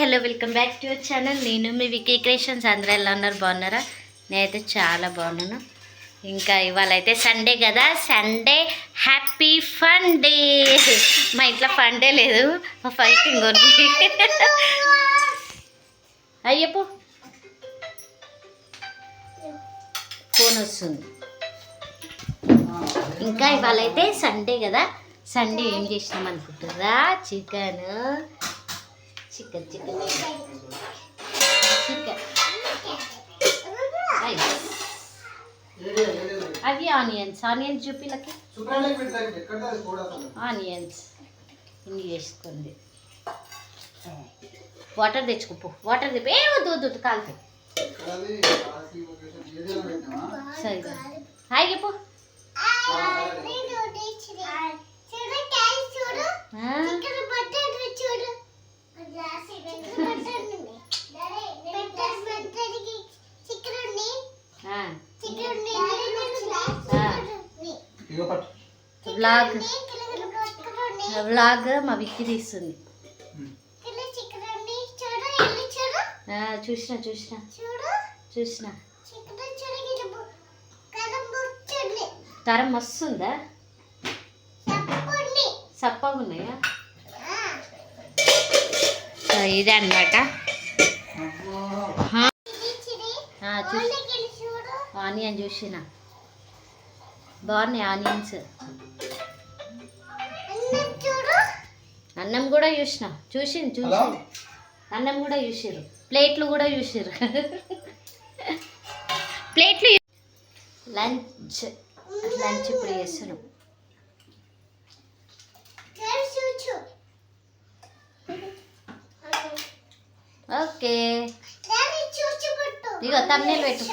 Hello welcome back to your channel. నేను మీ wiki creations. అందరూ ఎలా ఉన్నారు? బాగున్నారా? నేనైతే చాలా బాగున్నాను. ఇంకా ఇవాళ అయితే సండే కదా. సండే హ్యాపీ ఫన్ డే మా ఇంట్లో ఫన్ డే లేదు. ఫైటింగ్ ఉంది అయ్యప్పు ఫోన్ వస్తుంది. ఇంకా ఇవాళ అయితే సండే కదా. సండే ఏం చేసినాం అనుకుంటుందా చికెన్ చికెన్ చికెన్ చికెన్ అవి ఆనియన్స్. ఆనియన్స్ చూపిలకి? ఆనియన్స్. ఇన్ని చేసుకోండి వాటర్ తెచ్చుకోపో. వాటర్ తెప్పి. ఏ వద్దు వద్దు వద్దు సరే హాయ్ వ్లాగ్ వ్లాగ్ మా విక్కి తీస్తుంది. ఆ, చూసిన చూసిన. చూసిన. తరం మస్తుందా? సప్పగా ఉన్నాయా? ఇదే అనమాట చూసి ఆనియన్ చూసిన. బాగున్నాయి ఆనియన్స్. అన్నం కూడా చూసిన. చూసింది చూసి అన్నం కూడా చూసిర్రు. ప్లేట్లు కూడా చూసిర్రు. ప్లేట్లు లంచ్. లంచ్ ఇప్పుడు చేస్తున్నాం ఓకే. ఇగో తమ్నేలు పెట్టు.